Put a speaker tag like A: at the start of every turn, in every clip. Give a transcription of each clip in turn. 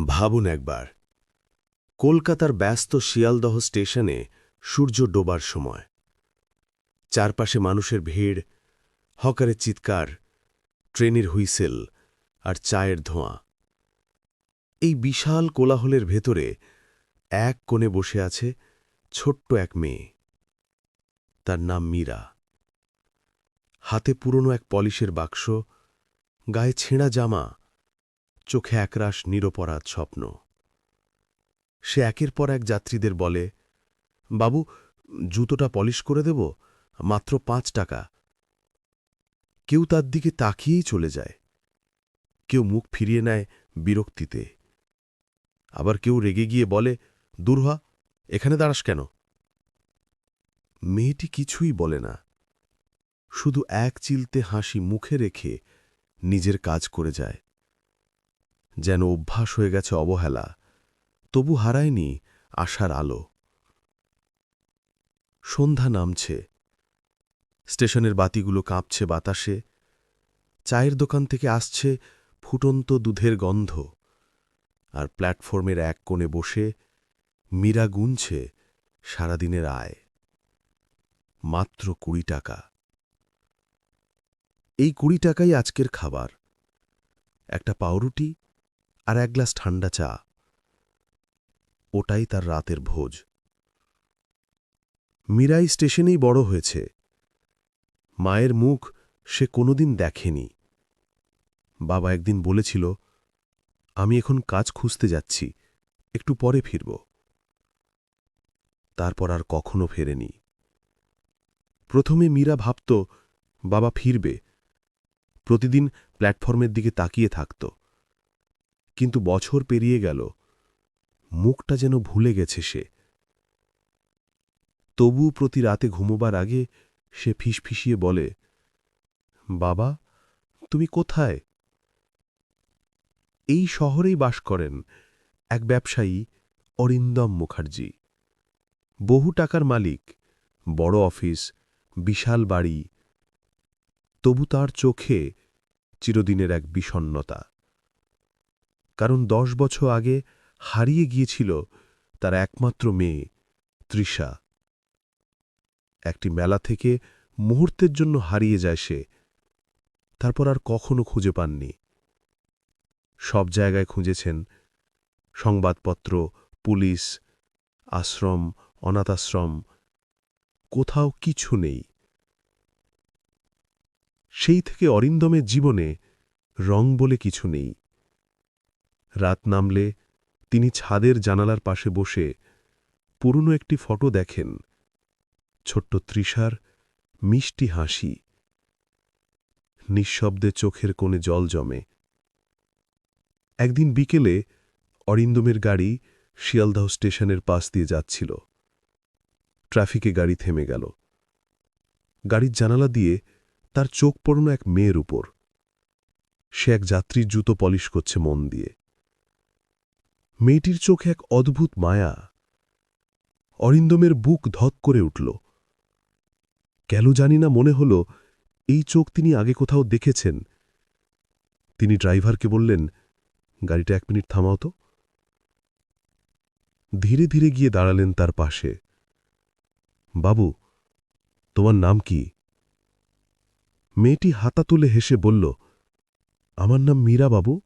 A: ভাবুন একবার। কলকাতার ব্যস্ত শিয়ালদহ স্টেশনে সূর্য ডোবার সময়। চারপাশে মানুষের ভিড়, হকারের চিৎকার, ট্রেনের হুইসেল আর চায়ের ধোঁয়া। এই বিশাল কোলাহলের ভেতরে এক কোণে বসে আছে ছোট্ট এক মেয়ে। তার নাম মীরা। হাতে পুরনো এক পলিশের বাক্স, গায়ে ছেঁড়া জামা চোখে একরাশ নিরপরাধ স্বপ্ন। সে একের পর এক যাত্রীদের বলে, বাবু, জুতোটা পলিশ করে দেব? মাত্র পাঁচ টাকা। কেউ তার দিকে তাকিয়েই চলে যায়। কেউ মুখ ফিরিয়ে নেয় বিরক্তিতে। আবার কেউ রেগে গিয়ে বলে, দূর হ, এখানে দাঁড়াস কেন? মেয়েটি কিছুই বলে না। শুধু এক চিলতে হাসি মুখে রেখে নিজের কাজ করে যায়। যেন অভ্যাস হয়ে গেছে অবহেলা, তবু হারায়নি আশার আলো। সন্ধ্যা নামছে, স্টেশনের বাতিগুলো কাঁপছে বাতাসে, চায়ের দোকান থেকে আসছে ফুটন্ত দুধের গন্ধ, আর প্ল্যাটফর্মের এক কোণে বসে মীরা গুনছে সারাদিনের আয়। মাত্র কুড়ি টাকা। এই কুড়ি টাকাই আজকের খাবার। একটা পাউরুটি আর এক গ্লাস ঠান্ডা চা। ওটাই তার রাতের ভোজ। মীরাই স্টেশনেই বড় হয়েছে। মায়ের মুখ সে কোনোদিন দেখেনি। বাবা একদিন বলেছিল, আমি এখন কাজ খুঁজতে যাচ্ছি, একটু পরে ফিরব। তারপর আর কখনো ফেরেনি। প্রথমে মীরা ভাবত, বাবা ফিরবে। প্রতিদিন প্ল্যাটফর্মের দিকে তাকিয়ে থাকত। কিন্তু বছর পেরিয়ে গেল। মুখটা যেন ভুলে গেছে সে। তবু প্রতি রাতে ঘুমোবার আগে সে ফিসফিসিয়ে বলে, বাবা, তুমি কোথায়? এই শহরেই বাস করেন এক ব্যবসায়ী অরিন্দম মুখার্জি। বহু টাকার মালিক, বড় অফিস, বিশাল বাড়ি। তবু তার চোখে চিরদিনের এক বিষণ্নতা কারণ দশ বছর আগে হারিয়ে গিয়েছিল তার একমাত্র মেয়ে, তৃষা। একটি মেলা থেকে মুহূর্তের জন্য হারিয়ে যায় সে। তারপর আর কখনো খুঁজে পাননি। সব জায়গায় খুঁজেছেন। সংবাদপত্র, পুলিশ, আশ্রম, অনাথাশ্রম, কোথাও কিছু নেই। সেই থেকে অরিন্দমের জীবনে রং বলে কিছু নেই। রাত নামলে তিনি ছাদের জানালার পাশে বসে পুরনো একটি ফটো দেখেন। ছোট্ট তৃষার মিষ্টি হাসি। নিঃশব্দে চোখের কোণে জল জমে। একদিন বিকেলে অরিন্দমের গাড়ি শিয়ালদাহ স্টেশনের পাশ দিয়ে যাচ্ছিল। ট্রাফিকে গাড়ি থেমে গেল। গাড়ির জানালা দিয়ে তার চোখ পড়ল এক মেয়ের উপর। সে এক যাত্রীর জুতো পলিশ করছে মন দিয়ে। মেয়েটির চোখে এক অদ্ভুত মায়া। অরিন্দমের বুক ধক করে উঠল। কেন জানি না মনে হল, এই চোখ তিনি আগে কোথাও দেখেছেন। তিনি ড্রাইভারকে বললেন, গাড়িটা এক মিনিট থামাও তো। ধীরে ধীরে গিয়ে দাঁড়ালেন তার পাশে। বাবু, তোমার নাম কি? মেয়েটি হাতা তুলে হেসে বলল, আমার নাম মীরা, বাবু।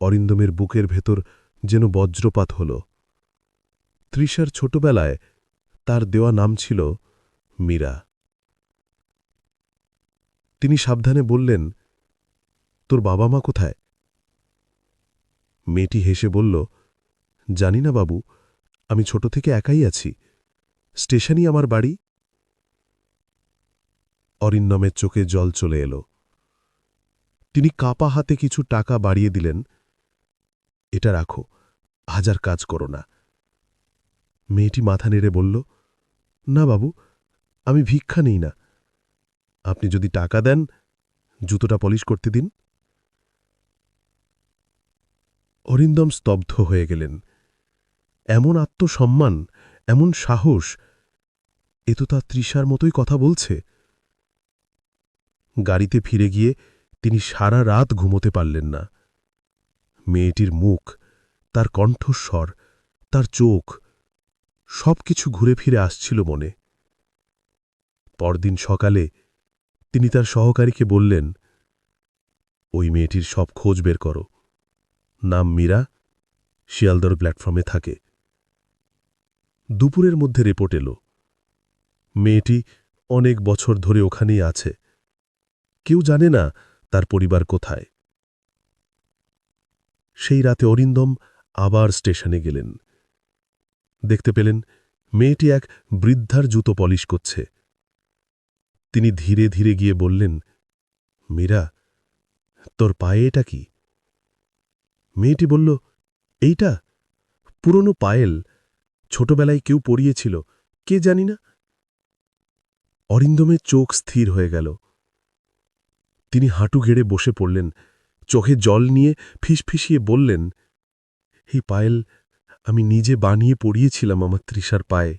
A: অরিন্দমের বুকের ভেতর যেন বজ্রপাত হল। তৃষার ছোটবেলায় তার দেওয়া নাম ছিল মীরা। তিনি সাবধানে বললেন, তোর বাবা মা কোথায়? মেয়েটি হেসে বলল, জানি না বাবু, আমি ছোট থেকে একাই আছি। স্টেশনই আমার বাড়ি? অরিন্দমের চোখে জল চলে এলো। তিনি কাপা হাতে কিছু টাকা বাড়িয়ে দিলেন। এটা রাখো, হাজার কাজ করো না। মেয়েটি মাথা নেড়ে বলল, না বাবু, আমি ভিক্ষা নেই না। আপনি যদি টাকা দেন, জুতোটা পলিশ করতে দিন। অরিন্দম স্তব্ধ হয়ে গেলেন। এমন আত্মসম্মান, এমন সাহস, এ তো তার তৃষার মতোই কথা বলছে। গাড়িতে ফিরে গিয়ে তিনি সারা রাত ঘুমোতে পারলেন না।
B: মেয়েটির মুখ, তার কণ্ঠস্বর, তার চোখ সব কিছু ঘুরে ফিরে আসছিল মনে। পরদিন সকালে তিনি তার সহকারীকে বললেন, ওই মেয়েটির সব খোঁজ বের করো। নাম মীরা শিয়ালদর প্ল্যাটফর্মে থাকে। দুপুরের মধ্যে রিপোর্ট এলো। মেয়েটি অনেক বছর ধরে ওখানেই আছে। কেউ জানে না তার পরিবার কোথায়। সেই রাতে অরিন্দম আবার স্টেশনে গেলেন। দেখতে পেলেন মেয়েটি এক বৃদ্ধার জুতো পলিশ করছে। তিনি ধীরে ধীরে গিয়ে বললেন, মীরা, তোর পায়ে এটা কি? মেয়েটি বলল, এইটা পুরনো পায়েল। ছোটবেলায় কেউ পড়িয়েছিল কে জানি না? অরিন্দমের চোখ স্থির হয়ে গেল। তিনি হাঁটু গেড়ে বসে পড়লেন। চোখে জল নিয়ে ফিসফিসিয়ে বললেন এই পায়েল, আমি নিজে বানিয়ে পড়িয়েছিলাম আমার তৃষার পায়ে।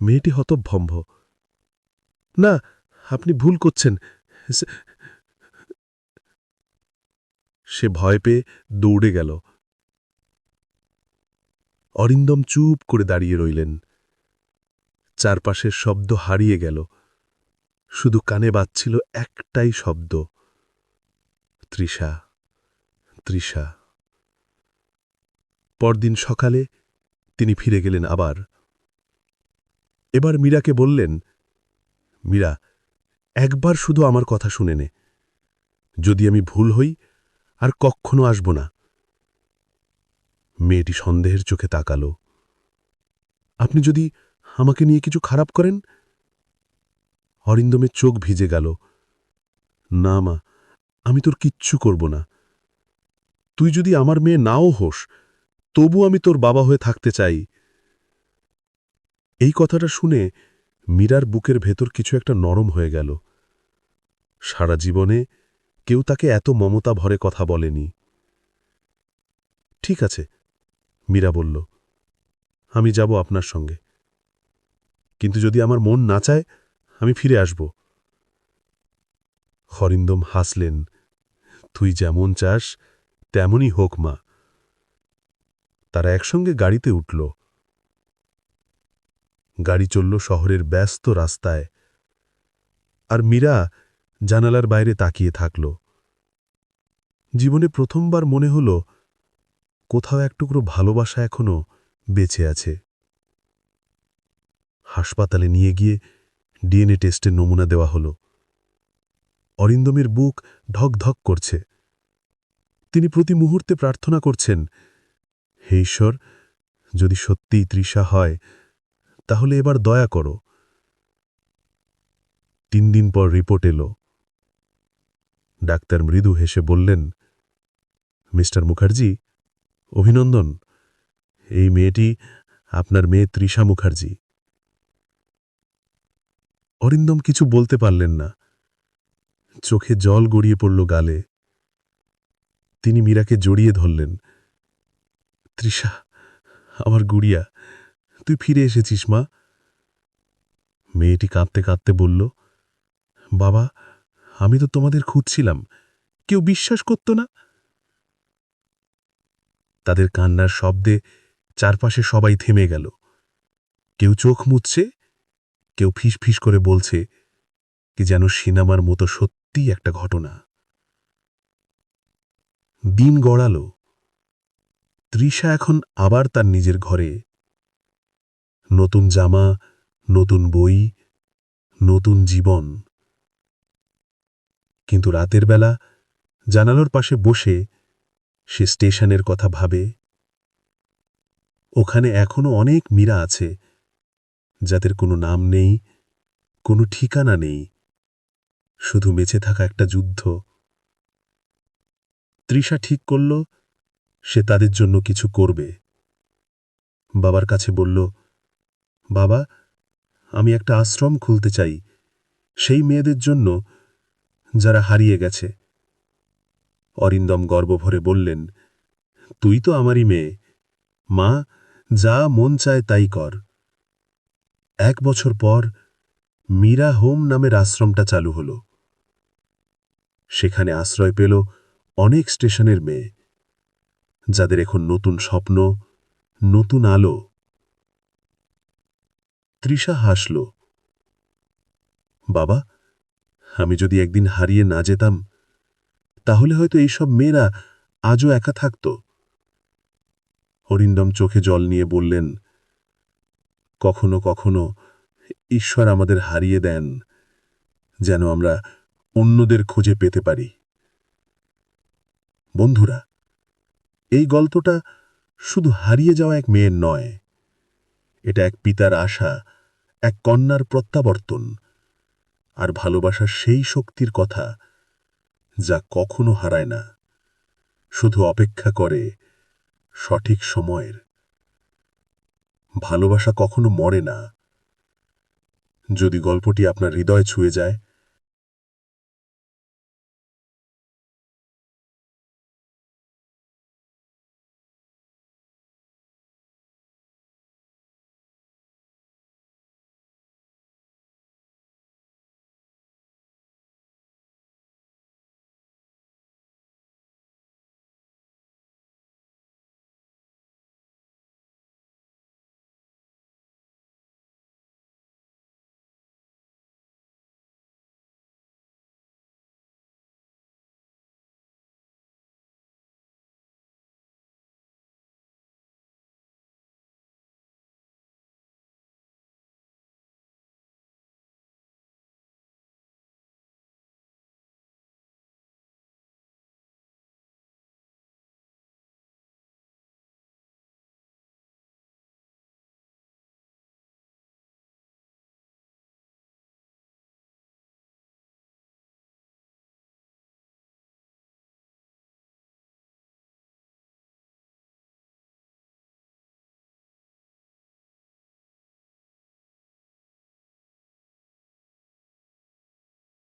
B: মেয়েটি হতভম্ব। না, আপনি ভুল করছেন। সে ভয় পেয়ে দৌড়ে গেল। অরিন্দম চুপ করে দাঁড়িয়ে রইলেন। চারপাশের শব্দ হারিয়ে গেল। শুধু কানে বাজছিল একটাই শব্দ। তৃষা তৃষা। পরদিন সকালে তিনি ফিরে গেলেন আবার। এবার মীরাকে বললেন, মীরা, একবার শুধু আমার কথা শুনে নে। যদি আমি ভুল হই, আর কখনো আসব না। মেয়েটি সন্দেহের চোখে তাকাল। আপনি যদি আমাকে নিয়ে কিছু খারাপ করেন? অরিন্দমের চোখ ভিজে গেল। না মা আমি তোর কিচ্ছু করব না। তুই যদি আমার মেয়ে নাও হোস, তবু আমি তোর বাবা হয়ে থাকতে চাই। এই কথাটা শুনে মীরার বুকের ভেতর কিছু একটা নরম হয়ে গেল। সারা জীবনে কেউ তাকে এত মমতা ভরে কথা বলেনি। ঠিক আছে, মীরা বলল, আমি যাব আপনার সঙ্গে। কিন্তু যদি আমার মন না চায়, আমি ফিরে আসব। হরিন্দম হাসলেন। তুই যেমন চাস, তেমনই হোক, মা। তারা একসঙ্গে গাড়িতে উঠল। গাড়ি চলল শহরের ব্যস্ত রাস্তায়। আর মীরা জানালার বাইরে তাকিয়ে থাকল। জীবনে প্রথমবার মনে হল, কোথাও এক টুকরো ভালোবাসা এখনও বেঁচে আছে। হাসপাতালে নিয়ে গিয়ে ডিএনএ টেস্টের নমুনা দেওয়া হল। অরিন্দমের বুক ধক ধক করছে। তিনি প্রতি মুহূর্তে প্রার্থনা করছেন, হে ঈশ্বর, যদি সত্যিই তৃষা হয়, তাহলে এবার দয়া করো। তিন দিন পর রিপোর্ট এলো। ডাক্তার মৃদু হেসে বললেন, মিস্টার মুখার্জি, অভিনন্দন। এই মেয়েটি আপনার মেয়ে তৃষা মুখার্জি। অরিন্দম কিছু বলতে পারলেন না। চোখে জল গড়িয়ে পড়ল গালে। তিনি মীরাকে জড়িয়ে ধরলেন। তৃষা, আমার গুড়িয়া, তুই ফিরে এসেছিস, মা? মেয়েটি কাঁদতে কাঁদতে বলল, বাবা, আমি তো তোমাদের খুঁজছিলাম, কেউ বিশ্বাস করত না? তাদের কান্নার শব্দে চারপাশে সবাই থেমে গেল। কেউ চোখ মুছছে, কেউ ফিস ফিস করে বলছে, কি যেন সিনেমার মতো সত্যিই একটা ঘটনা। দিন গড়ালো। তৃষা এখন আবার তার নিজের ঘরে। নতুন জামা, নতুন বই, নতুন জীবন। কিন্তু রাতের বেলা জানালোর পাশে বসে সে স্টেশনের কথা ভাবে। ওখানে এখনও অনেক মীরা আছে, যাদের কোনো নাম নেই, কোনো ঠিকানা নেই। শুধু বেঁচে থাকা একটা যুদ্ধ। তৃষা ঠিক করল, সে তাদের জন্য কিছু করবে। বাবার কাছে বলল, বাবা, আমি একটা আশ্রম খুলতে চাই। সেই মেয়েদের জন্য যারা হারিয়ে গেছে। অরিন্দম গর্বভরে বললেন, তুই তো আমারই মেয়ে। মা, যা মন চায় তাই কর। এক বছর পর মীরা হোম নামের আশ্রমটা চালু হল। সেখানে আশ্রয় পেল অনেক স্টেশনের মেয়ে, যাদের এখন নতুন স্বপ্ন, নতুন আলো। তৃষা হাসল, বাবা, আমি যদি একদিন হারিয়ে না যেতাম, তাহলে হয়তো এইসব মেয়েরা আজও একা থাকত। হরিন্দম চোখে জল নিয়ে বললেন, কখনো কখনো ঈশ্বর আমাদের হারিয়ে দেন, যেন আমরা অন্যদের খুঁজে পেতে পারি। বন্ধুরা, এই গল্পটা শুধু হারিয়ে যাওয়া এক মেয়ের নয়, এটা এক পিতার আশা, এক কন্যার প্রত্যাবর্তন, আর ভালোবাসার সেই শক্তির কথা যা কখনো হারায় না, শুধু অপেক্ষা করে সঠিক সময়ের। ভালোবাসা কখনো মরে না যদি গল্পটি আপনার হৃদয় ছুঁয়ে যায়